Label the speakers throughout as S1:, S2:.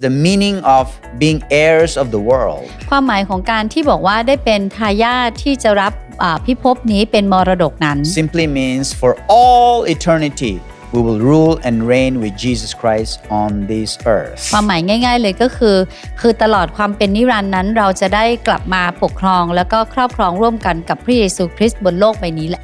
S1: the meaning of being heirs of the world
S2: ความหมายของการที่บอกว่าได้เป็นทายาทที่จะรับอ่าพิภพนี้เป็นมรดกนั้น
S1: simply means for all eternity we will rule and reign with Jesus Christ on this earth.
S2: ความหมายง่าย ๆเลยก็คือ คือตลอดความเป็นนิรันดร์นั้นเราจะได้กลับมาปกครอง แล้วก็ครอบครองร่วมกันกับพระเยซูคริสต์บนโลกใบนี้แหละ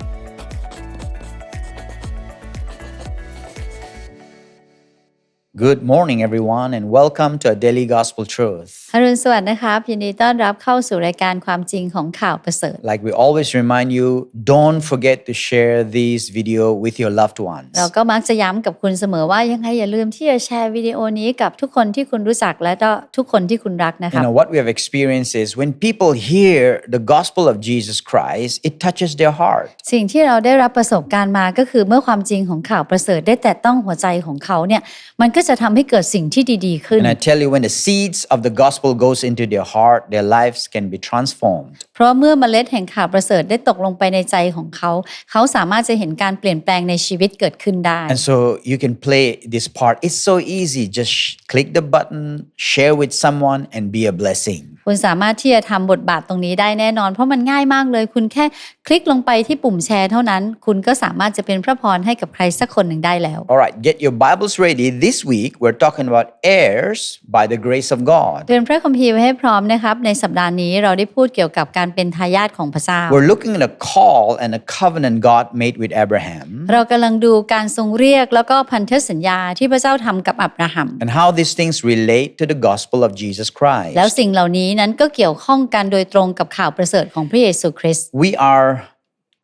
S1: Good morning, everyone, and welcome to a daily gospel truth.
S2: อรุณสวัสดิ์นะครับยินดีต้อนรับเข้าสู่รายการความจริงของข่าวประเสริฐ
S1: Like we always remind you, don't forget to share this video with your loved ones.
S2: เราก็มักจะย้ำกับคุณเสมอว่ายังไงอย่าลืมที่จะแชร์วิดีโอนี้กับทุกคนที่คุณรู้จักและก็ทุกคนที่คุณรักนะค
S1: You
S2: รับ
S1: know, what we have experienced is when people hear the gospel of Jesus Christ, it touches their heart.
S2: สิ่งที่เราได้รับประสบการณ์มาก็คือเมื่อความจริงของข่าวประเสริฐได้แตะต้องหัวใจของเขาเนี่ยมันก็ จะทำให้เกิดสิ่งที่ดีๆขึ้น
S1: And I tell you, when the seeds of the gospel goes into their heart, their lives can be transformed.
S2: เพราะเมื่อเมล็ดแห่งข่าวประเสริฐได้ตกลงไปในใจของเขา เขาสามารถจะเห็นการเปลี่ยนแปลงในชีวิตเกิดขึ้นได้
S1: And so you can play this part. It's so easy. Just sh- click the button, share with someone, and be a blessing.
S2: คุณสามารถที่จะทำบทบาทตรงนี้ได้แน่นอน เพราะมันง่ายมากเลย คุณแค่คลิกลงไปที่ปุ่มแชร์เท่านั้น คุณก็สามารถจะเป็นพระพรให้กับใครสักคนหนึ่งได้แล้ว
S1: All right, get your Bibles ready. This week, we're talking about heirs by the grace of God.
S2: เตรียมพระคัมภีร์ไว้ให้พร้อมนะครับในสัปดาห์นี้เราได้พูดเกี่ยวกับการเป็นทายาทของพระเจ้า
S1: We're looking at a call and a covenant God made with Abraham
S2: เรากำลังดูการทรงเรียกแล้วก็พันธสัญญาที่พระเจ้าทำกับอับราฮัม
S1: and how these things relate to the gospel of Jesus Christ.
S2: แล้วสิ่งเหล่านี้นั้นก็เกี่ยวข้องกันโดยตรงกับข่าวประเสริฐของพระเยซูคริสต์
S1: We are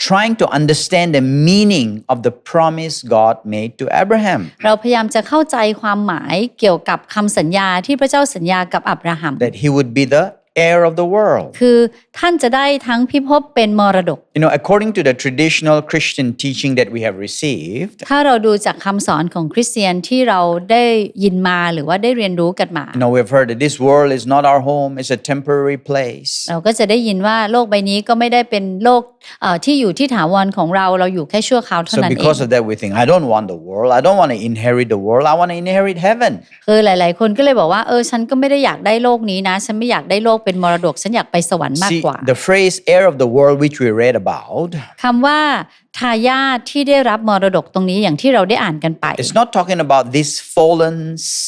S1: trying to understand the meaning of the promise God made to Abraham
S2: เราพยายามจะเข้าใจความหมายเกี่ยวกับคำสัญญาที่พระเจ้าสัญญากับอับราฮัม
S1: that he would be the heir of the world.
S2: คือท่านจะได้ทั้งพิภพเป็นมรดก
S1: You know, according to the traditional Christian teaching that we have received,
S2: ถ้าเราดูจากคำสอนของคริสเตียนที่เราได้ยินมาหรือว่าได้เรียนรู้กันมา
S1: you know, we've heard that this world is not our home, it's a temporary place.
S2: เราก็จะได้ยินว่าโลกใบนี้ก็ไม่ได้เป็นโลกเอ่อที่อยู่ที่ถาวรของเราเราอยู่แค่ชั่วคราวเท่า
S1: So
S2: นั้นเอง
S1: because of that, we think, I don't want the world. I don't want to inherit the world. I want to inherit heaven.
S2: คือหลาย ๆ คนก็เลยบอกว่าเออฉันก็ไม่ได้อยากได้โลกนี้นะ ฉันไม่อยากได้โลกเป็นมรดกฉันอยากไปสวรรค์มาก
S1: See,
S2: กว่า
S1: the phrase heir of the world, which we read about,
S2: คำว่าทายาทที่ได้รับมรดกตรงนี้อย่างที่เราได้อ่านกันไป
S1: it's not talking about this fallen,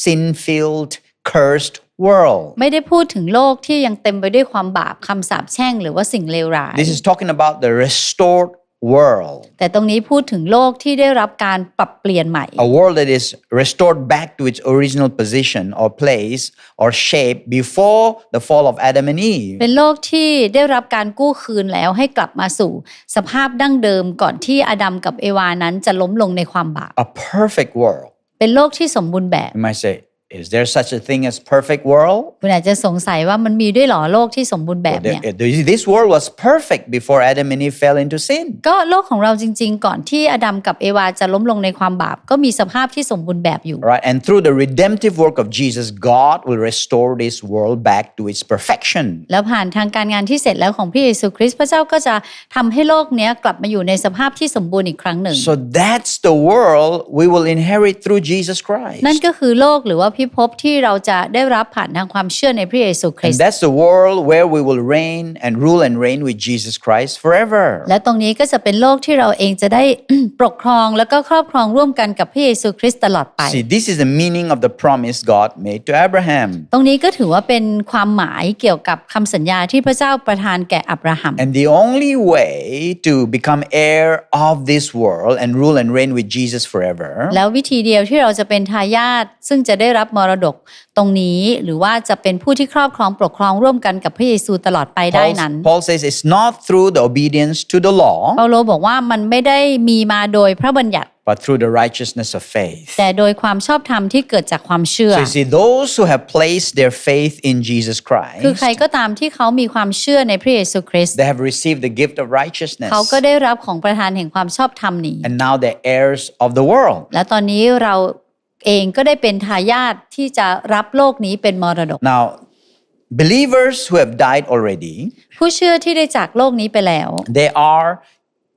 S1: sin filled, cursed world.
S2: ไม่ได้พูดถึงโลกที่ยังเต็มไปด้วยความบาปคำสาปแช่งหรือว่าสิ่งเลวร้าย
S1: This is talking about the restored world,
S2: แต่ตรงนี้พูดถึงโลกที่ได้รับการปรับเปลี่ยนใหม่
S1: a world that is restored back to its original position or place or shape before the fall of Adam and Eve.
S2: เป็นโลกที่ได้รับการกู้คืนแล้วให้กลับมาสู่ สภาพดั้งเดิมก่อนที่อดัมกับเอวานั้นจะล้มลงในความบาป
S1: A perfect world.
S2: เป็นโลกที่สมบูรณ์แบบ
S1: You might say, is there such a thing as perfect world?
S2: คุณอาจจะสงสัยว่ามันมีด้วยเหรอโลกที่สมบูรณ์แบบ
S1: Well,
S2: เนี่ย
S1: there- This world was perfect before Adam and Eve fell into sin.
S2: ก็โลกของเราจริง ๆ ก่อนที่อดัมกับเอวาจะล้มลงในความบาป ก็มีสภาพที่สมบูรณ์แบบอยู่
S1: Right? And through the redemptive work of Jesus, God will restore this world back to its perfection.
S2: แล้วผ่านทางการงานที่เสร็จแล้วของพระเยซูคริสต์พระเจ้าก็จะทำให้โลกเนี้ยกลับมาอยู่ในสภาพที่สมบูรณ์อีกครั้งหนึ่ง
S1: So that's the world we will inherit through Jesus Christ.
S2: นั่นก็คือโลกหรือว่าพิ ภพที่เราจะได้รับผ่านทางความเชื่อในพระเยซูคริ
S1: And
S2: สต์
S1: that's the world where we will reign and rule and reign with Jesus Christ forever.
S2: และตรงนี้ก็จะเป็นโลกที่เราเองจะได้ปกครองแล้วก็ครอบครองร่วมกันกับพระเยซูคริสต์ตลอดไป
S1: See, this is the meaning of the promise God made to Abraham.
S2: ตรงนี้ก็ถือว่าเป็นความหมายเกี่ยวกับคำสัญญาที่พระเจ้าประทานแก่อับราฮัม
S1: And the only way to become heir of this world and rule and reign with Jesus forever
S2: แล้ววิธีเดียวที่เราจะเป็นทายาทซึ่งจะได้รับมรดกตรงนี้ หรือว่าจะเป็นผู้ที่ครอบครองปกครองร่วมกันกับพระเยซูตลอดไปได้
S1: Paul,
S2: นั้น
S1: Paul says it's not through the obedience to the law,
S2: เปาโลบอกว่ามันไม่ได้มีมาโดยพระบัญญัติ
S1: but through the righteousness of faith.
S2: แต่โดยความชอบธรรมที่เกิดจากความเชื่อ
S1: So you see, those who have placed their faith in Jesus
S2: คือ
S1: Christ,
S2: ใครก็ตามที่เขามีความเชื่อในพระเยซูคริสต์
S1: they have received the gift of righteousness.
S2: เขาก็ได้รับของประทานแห่งความชอบธรรมนี้
S1: And now they're heirs of the world.
S2: และตอนนี้เรา เองก็ได้เป็นทายาทที่จะรับโลกนี้เป็นมรดก
S1: Now, believers who have died already,
S2: ผู้เชื่อที่ได้จากโลกนี้ไปแล้ว
S1: they are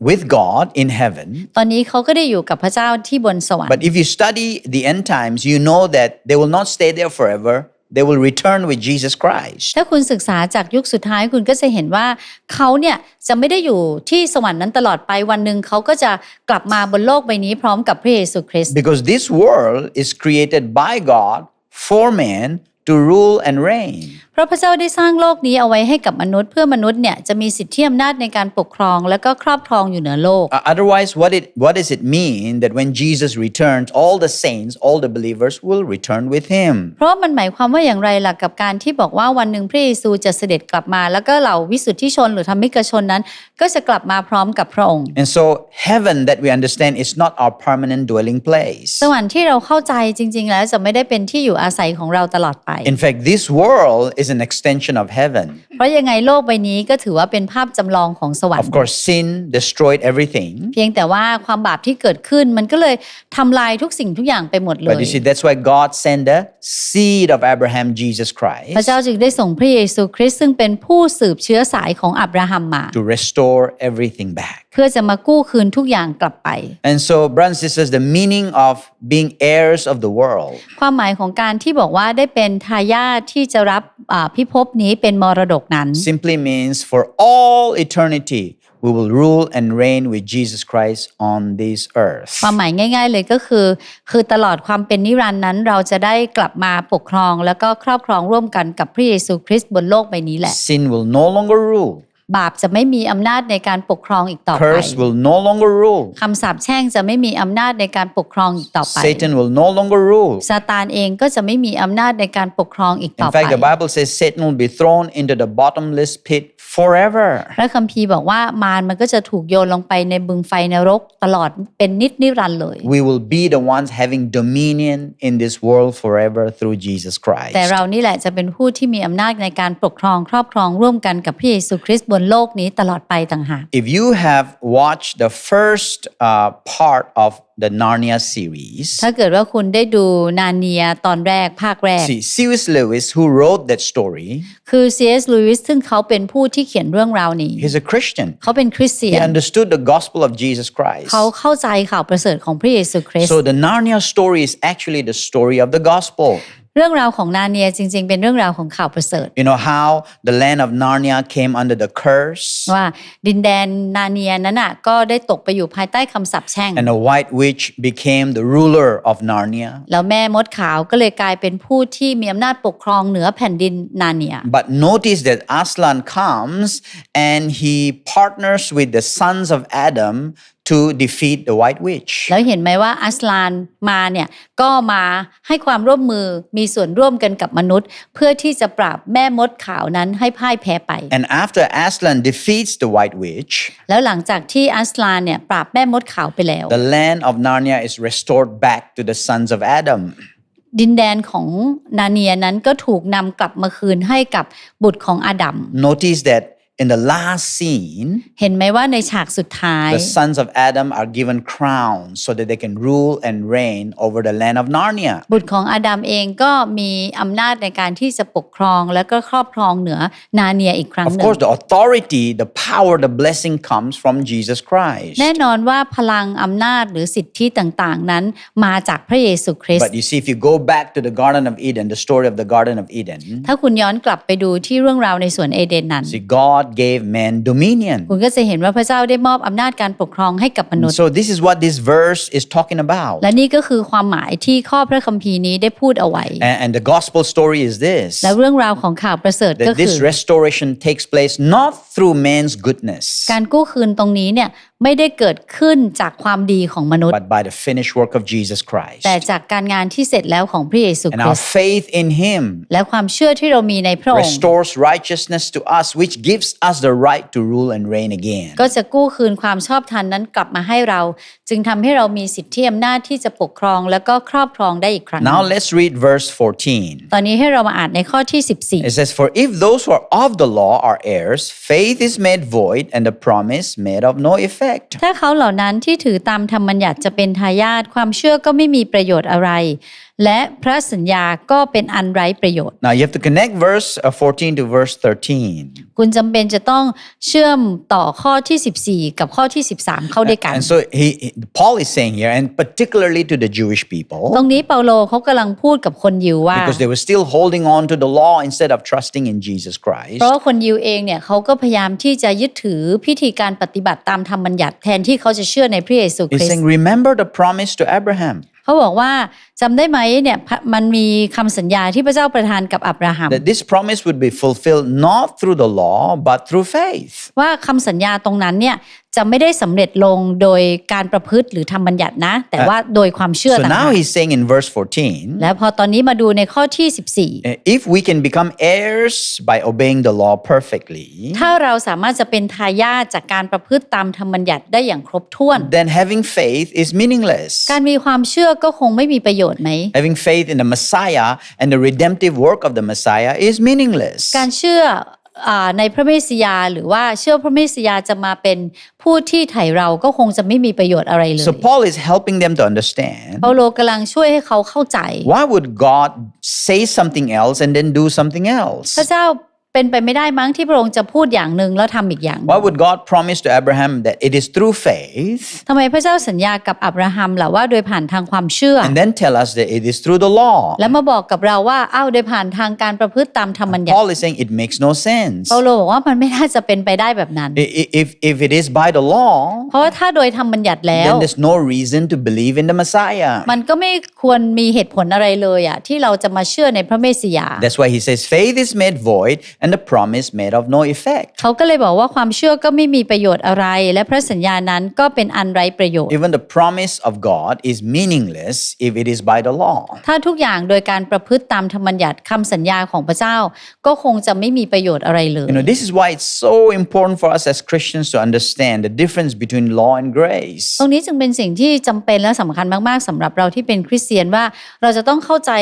S1: with God in heaven.
S2: ตอนนี้เขาก็ได้อยู่กับพระเจ้าที่บนสวรรค์
S1: But if you study the end times, you know that they will not stay there forever. They will return with Jesus Christ.
S2: ถ้าคุณศึกษาจากยุคสุดท้ายคุณก็จะเห็นว่าเขาเนี่ยจะไม่ได้อยู่ที่สวรรค์นั้นตลอดไปวันหนึ่งเขาก็จะกลับมาบนโลกใบนี้พร้อมกับพระเยซูคริสต์
S1: Because this world is created by God for man to rule and reign.
S2: เพราะพระเจ้าได้สร้างโลกนี้เอาไว้ให้กับมนุษย์เพื่อมนุษย์เนี่ยจะมีสิทธิอำนาจในการปกครองและก็ครอบครองอยู่เหนือโลก
S1: Uh, otherwise, what, it, what does it mean that when Jesus returns, all the saints, all the believers will return with him?
S2: เพราะมันหมายความว่าอย่างไรล่ะกับการที่บอกว่าวันหนึ่งพระเยซูจะเสด็จกลับมา แล้วก็เหล่าวิสุทธิชนหรือธรรมิกชนนั้น ก็จะกลับมาพร้อมกับพระองค์
S1: And so, heaven that we understand is not our permanent dwelling place.
S2: สวรรค์ที่เราเข้าใจจริง ๆ แล้วจะไม่ได้เป็นที่อยู่อาศัยของเราตลอดไป
S1: In fact, this world is an extension of heaven.
S2: เพราะยังไงโลกใบนี้ก็ถือว่าเป็นภาพจำลองของสวรร
S1: Of
S2: ค์
S1: course, sin destroyed everything.
S2: เพียงแต่ว่าความบาปที่เกิดขึ้นมันก็เลยทำลายทุกสิ่งทุกอย่างไปหมดเล
S1: But
S2: ย
S1: you see, that's why God sent the seed of Abraham, Jesus
S2: พระ
S1: Christ,
S2: เจ้าจึงได้ส่งพระเยซูคริสต์ซึ่งเป็นผู้สืบเชื้อสายของอับราฮัมมา
S1: to restore everything back.
S2: เพื่อจะมากู้คืนทุกอย่างกลับไป
S1: And so, brothers and sisters, the meaning of being heirs of the world
S2: ความหมายของการที่บอกว่าได้เป็นทายาทที่จะรับอ่าพิภพนี้เป็นมรดกนั้น
S1: simply means for all eternity, we will rule and reign with Jesus Christ on this earth.
S2: ความหมายง่าย ๆ เลยก็คือ คือตลอดความเป็นนิรันดร์นั้น เราจะได้กลับมาปกครอง แล้วก็ครอบครองร่วมกันกับพระเยซูคริสต์บนโลกใบนี้แหละ
S1: Sin will no longer rule,
S2: บาปจะไม่มีอำนาจในการปกครองอีกต่อไป
S1: curse will no longer rule,
S2: คำสาปแช่งจะไม่มีอำนาจในการปกครองอีกต่อไป
S1: Satan will no longer rule.
S2: ซาตานเองก็จะไม่มีอำนาจในการปกครองอีกต่อ
S1: In
S2: ไป
S1: fact, the Bible says Satan will be thrown into the bottomless pit forever.
S2: พระคัมภีร์บอกว่ามารมันก็จะถูกโยนลงไปในบึงไฟนรกตลอดเป็นนิจนิรันดร์เลย
S1: We will be the ones having dominion in this world forever through Jesus Christ.
S2: แต่เรานี่แหละจะเป็นผู้ที่มีอำนาจในการปกครองครอบครองร่วมกันกับพระเยซูคริสต์บนโลกนี้ตลอดไปต่างหาก
S1: If you have watched the first uh, part of the Narnia series,
S2: ถ้าเกิดว่าคุณได้ดูนาเนียตอนแรกภาคแรก
S1: see, C.S. Lewis, who wrote that story,
S2: คือ C.S. Lewis ซึ่งเขาเป็นผู้ที่เขียนเรื่องราวนี้
S1: he's a Christian.
S2: เขาเป็นคริสเตีย
S1: He
S2: น
S1: understood the gospel of Jesus Christ.
S2: เขาเข้าใจข่าวประเสริฐของพระเยซูคริสต์
S1: So the Narnia story is actually the story of the gospel.
S2: เรื่องราวของนาเนียจริงๆ เป็นเรื่องราวของข่าวประเสริฐ
S1: You know how the land of Narnia came under the curse?
S2: ว่าดินแดนนาเนียนั้นน่ะก็ได้ตกไปอยู่ภายใต้คำสาปแช่ง
S1: And the white witch became the ruler of Narnia.
S2: แล้วแม่มดขาวก็เลยกลายเป็นผู้ที่มีอำนาจปกครองเหนือแผ่นดินนาเนีย
S1: But notice that Aslan comes and he partners with the sons of Adam to defeat the white witch.
S2: แล้วเห็นไหมว่าอัสลานมาเนี่ยก็มาให้ความร่วมมือมีส่วนร่วมกันกับมนุษย์ เพื่อที่จะปราบแม่มดขาวนั้นให้พ่ายแพ้ไป
S1: And after Aslan defeats the white witch,
S2: แล้วหลังจากที่อัสลานเนี่ยปราบแม่มดขาวไปแล้ว
S1: the land of Narnia is restored back to the sons of Adam.
S2: ดินแดนของนาเนียนั้นก็ถูกนำกลับมาคืนให้กับบุตรของอาดัม
S1: Notice that in the last scene,
S2: เห็นไหมว่าในฉากสุดท้าย
S1: the sons of Adam are given crowns so that they can rule and reign over the land of Narnia.
S2: บุตรของอาดัมเองก็มีอำนาจในการที่จะปกครองและก็ครอบครองเหนือนาเนียอีกครั้ง
S1: Of
S2: หนึ่ง
S1: course, the authority, the power, the blessing comes from Jesus Christ.
S2: แน่นอนว่าพลังอำนาจหรือสิทธิต่างๆ นั้นมาจากพระเยซูคริสต์
S1: But you see, if you go back to the Garden of Eden, the story of the Garden of Eden,
S2: ถ้าคุณย้อนกลับไปดูที่เรื่องราวในสวนเอเดนนั้น
S1: see, God gave man dominion.
S2: คุณก็จะเห็นว่าพระเจ้าได้มอบอำนาจการปกครองให้กับมนุษย์
S1: So, this is what this verse is talking about.
S2: และนี่ก็คือความหมายที่ข้อพระคัมภีร์นี้ได้พูดเอาไว้
S1: And, and the gospel story is this
S2: และเรื่องราวของข่าวประเสริฐก็
S1: that
S2: คือ
S1: this restoration takes place not through man's goodness,
S2: การกู้คืนตรงนี้เนี่ยไม่ได้เกิดขึ้นจากความดีของมนุษย์
S1: but by the finished work of Jesus Christ.
S2: แต่จากการงานที่เสร็จแล้วของพระเยซูค
S1: And
S2: ริ
S1: our
S2: สต์
S1: faith in Him
S2: และความเชื่อที่เรามีในพระองค์
S1: restores righteousness to us, which gives us the right to rule and reign again.
S2: ก็จะกู้คืนความชอบธรรมนั้นกลับมาให้เรา จึงทำให้เรามีสิทธิอำนาจที่จะปกครองแล้วก็ครอบครองได้อีกครั้งหนึ่
S1: Now
S2: ง
S1: let's read verse 14.
S2: ตอนนี้ให้เรามาอ่านในข้อที่
S1: It says, For if those who are of the law are heirs, faith is made void and the promise made of no effect.
S2: 14ถ้าเขาเหล่านั้นที่ถือตามธรรมบัญญัติจะเป็นทายาทความเชื่อก็ไม่มีประโยชน์อะไร และพระสัญญาก็เป็นอันไร้ประโยชน์
S1: Now you have to connect verse uh, 14 to verse 13.
S2: คุณจำเป็นจะต้องเชื่อมต่อข้อที่ 14 กับข้อที่ 13 เข้าด้วยกัน
S1: And so he, he- Paul is saying here, and particularly to the Jewish
S2: ต
S1: people,
S2: รงนี้เปาโลเขากำลังพูดกับคนยิวว่า
S1: because they were still holding on to the law instead of trusting in Jesus Christ.
S2: เพราะว่าคนยิวเองเนี่ยเขาก็พยายามที่จะยึดถือพิธีการปฏิบัติตามธรรมบัญญัติแทนที่เขาจะเชื่อในพระเยซูค
S1: He's
S2: ริสต์
S1: saying, remember the promise to Abraham
S2: เขาบอกว่าจำได้ไหมเนี่ยพระมันมีคำสัญญาที่พระเจ้าประทานกับอับราฮัม
S1: that this promise would be fulfilled not through the law, but through faith.
S2: ว่าคำสัญญาตรงนั้นเนี่ยจะไม่ได้สำเร็จลงโดยการประพฤติหรือทำบัญญัตินะ แต่ว่าโดยความเชื่อ
S1: So
S2: ต่าง
S1: now
S2: หาก
S1: he's saying in verse 14,
S2: และพอตอนนี้มาดูในข้อที่
S1: uh, if we can become heirs by obeying the law perfectly,
S2: 14ถ้าเราสามารถจะเป็นทายาทจากการประพฤติตามธรรมบัญญัติได้อย่างครบถ้วน
S1: then having faith is meaningless.
S2: การมีความเชื่อก็คงไม่มีประโยชน์ไหม
S1: Having faith in the Messiah and the redemptive work of the Messiah is meaningless.
S2: การเชื่ออ่า ในพระเมสสิยาหรือว่าเชื่อพระเมสสิยาจะมาเป็นผู้ที่ไถ่เราก็คงจะไม่มีประโยชน์อะไรเลย
S1: So Paul is helping them to understand
S2: เปาโลกำลังช่วยให้เขาเข้าใจ
S1: why would God say something else and then do something else?
S2: พระเจ้า เป็นไปไม่ได้มั้งที่พระองค์จะพูดอย่างหนึ่งแล้วทำอีกอย่างหนึ่ง
S1: Why would God promise to Abraham that it is through faith
S2: ทำไมพระเจ้าสัญญากับอับราฮัมล่ะว่าโดยผ่านทางความเชื่อ
S1: and then tell us that it is through the law?
S2: และมาบอกกับเราว่าอ้าวโดยผ่านทางการประพฤติตามธรรมบัญญัติ
S1: Paul is saying it makes no sense.
S2: เปาโลบอกว่ามันไม่น่าจะเป็นไปได้แบบนั้น
S1: I- i- If, if it is by the law,
S2: เพราะว่าถ้าโดยธรรมบัญญัติแล้ว
S1: then there's no reason to believe in the Messiah.
S2: มันก็ไม่ควรมีเหตุผลอะไรเลยอะที่เราจะมาเชื่อในพระเมสสิยา
S1: That's why he says faith is made void and the promise made of no effect.
S2: เขาก็เลยบอกว่าความเชื่อก็ไม่มีประโยชน์อะไร และพระสัญญานั้นก็เป็นอันไร้ประโยชน์
S1: Even the promise of God is meaningless if it is by the law.
S2: ถ้าทุกอย่างโดยการประพฤติตามธรรมบัญญัติคำสัญญาของพระเจ้า ก็คงจะไม่มีประโยชน์อะไรเลย
S1: You know, this is why it's so important for us as Christians to understand the difference between law and grace.
S2: ตรงนี้จึงเป็นสิ่งที่จำเป็นและสำคัญมากๆสำหรับเราที่เป็นคริสเตียนว่าเราจะต้องเข้าใจ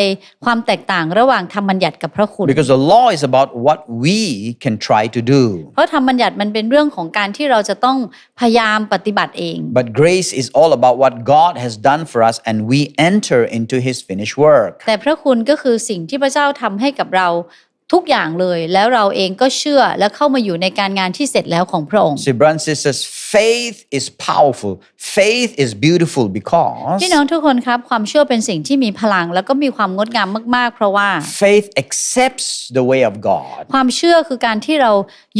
S2: ความแตกต่างระหว่างธรรมบัญญัติกับพระคุณ
S1: Because the law is about what we can try to do.
S2: เพราะธรรมบัญญัติมันเป็นเรื่องของการที่เราจะต้องพยายามปฏิบัติเอง
S1: But grace is all about what God has done for us and we enter into his finished work.
S2: แต่พระคุณก็คือสิ่งที่พระเจ้าทำให้กับเรา ทุกอย่างเลยแล้วเราเองก็เชื่อและเข้ามาอยู่ในการงานที่เสร็จแล้วของพระองค์
S1: See, brothers and sisters, faith is powerful. Faith is beautiful because
S2: พี่น้องทุกคนครับความเชื่อเป็นสิ่งที่มีพลัง แล้วก็มีความงดงามมาก ๆ เพราะว่า
S1: faith accepts the way of God.
S2: ความเชื่อคือการที่เรา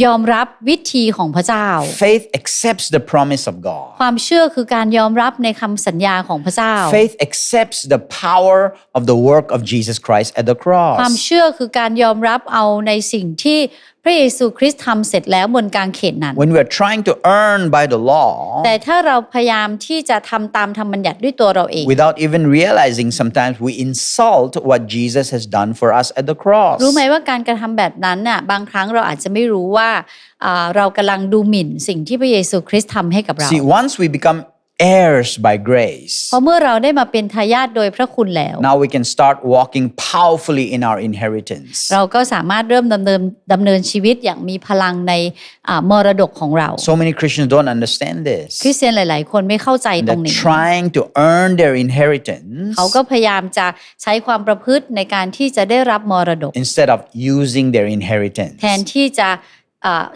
S2: ยอมรับวิธีของพระเจ้า
S1: Faith accepts the promise of God.
S2: ความเชื่อคือการยอมรับในคำสัญญาของพระเจ้า
S1: Faith accepts the power of the work of Jesus Christ at the
S2: ความ
S1: cross.
S2: เชื่อคือการยอมรับเอาในสิ่งที่พระเยซูคริสต์ทำเสร็จแล้วบนกางเขนนั้น
S1: When we are trying to earn by the law
S2: แต่ถ้าเราพยายามที่จะทำตามธรรมบัญญัติด้วยตัวเราเอง
S1: without even realizing, sometimes we insult what Jesus has done for us at the cross.
S2: รู้ไหมว่าการกระทำแบบนั้นน่ะบางครั้งเราอาจจะไม่รู้ว่าอ่าเรากำลังดูหมิ่นสิ่งที่พระเยซูคริสต์ทำให้กับเรา
S1: See, once we become heirs by grace,
S2: เพราะเมื่อเราได้มาเป็นทายาทโดยพระคุณแล้ว
S1: now we can start walking powerfully in our inheritance.
S2: เราก็สามารถเริ่มดำเนินดำเนินชีวิตอย่างมีพลังในอ่ามรดกของเรา
S1: So many Christians don't understand this.
S2: คริสเตียนหลาย ๆ คนไม่เข้าใจตรง
S1: They're
S2: นี้
S1: trying to earn their inheritance
S2: เขาก็พยายามจะใช้ความประพฤติในการที่จะได้รับมรดก
S1: instead of using their inheritance.
S2: แทนที่จะอ่า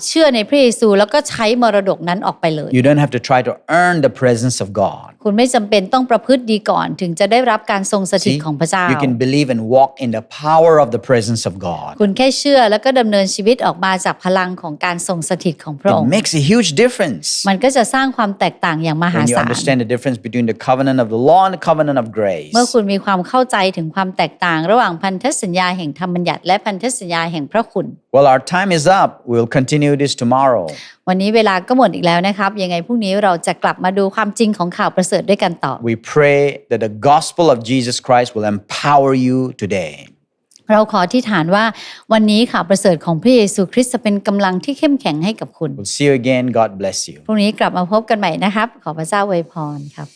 S2: เชื่อในพระเยซูแล้วก็ใช้มรดกนั้นออกไปเลย
S1: You don't have to try to earn the presence of God.
S2: คุณไม่จำเป็นต้องประพฤติดีก่อนถึงจะได้รับการทรงสถิต
S1: See,
S2: ของพระเจ้า
S1: you can believe and walk in the power of the presence of God.
S2: คุณแค่เชื่อแล้วก็ดำเนินชีวิตออกมาจากพลังของการทรงสถิตของพระอง
S1: It
S2: ค์
S1: makes a huge difference
S2: มันก็จะสร้างความแตกต่างอย่างมหา
S1: when you
S2: ศาล
S1: understand the difference between the covenant of the law and the covenant of grace.
S2: เมื่อคุณมีความเข้าใจถึงความแตกต่าง ระหว่างพันธสัญญาแห่งธรรมบัญญัติและพันธสัญญาแห่งพระคุณ
S1: Well, our time is up. We'll continue this tomorrow.
S2: วันนี้เวลาก็หมดอีกแล้วนะครับ ยังไงพรุ่งนี้เราจะกลับมาดูความจริงของข่าวประเสริฐด้วยกันต่อ
S1: We pray that the gospel of Jesus Christ will empower you today.
S2: เราขอที่ฐานว่าวันนี้ข่าวประเสริฐของพระเยซูคริสต์จะเป็นกำลังที่เข้มแข็งให้กับคุณ
S1: We'll see you again. God bless you.
S2: พรุ่งนี้กลับมาพบกันใหม่นะครับ ขอพระเจ้าอวยพรครับ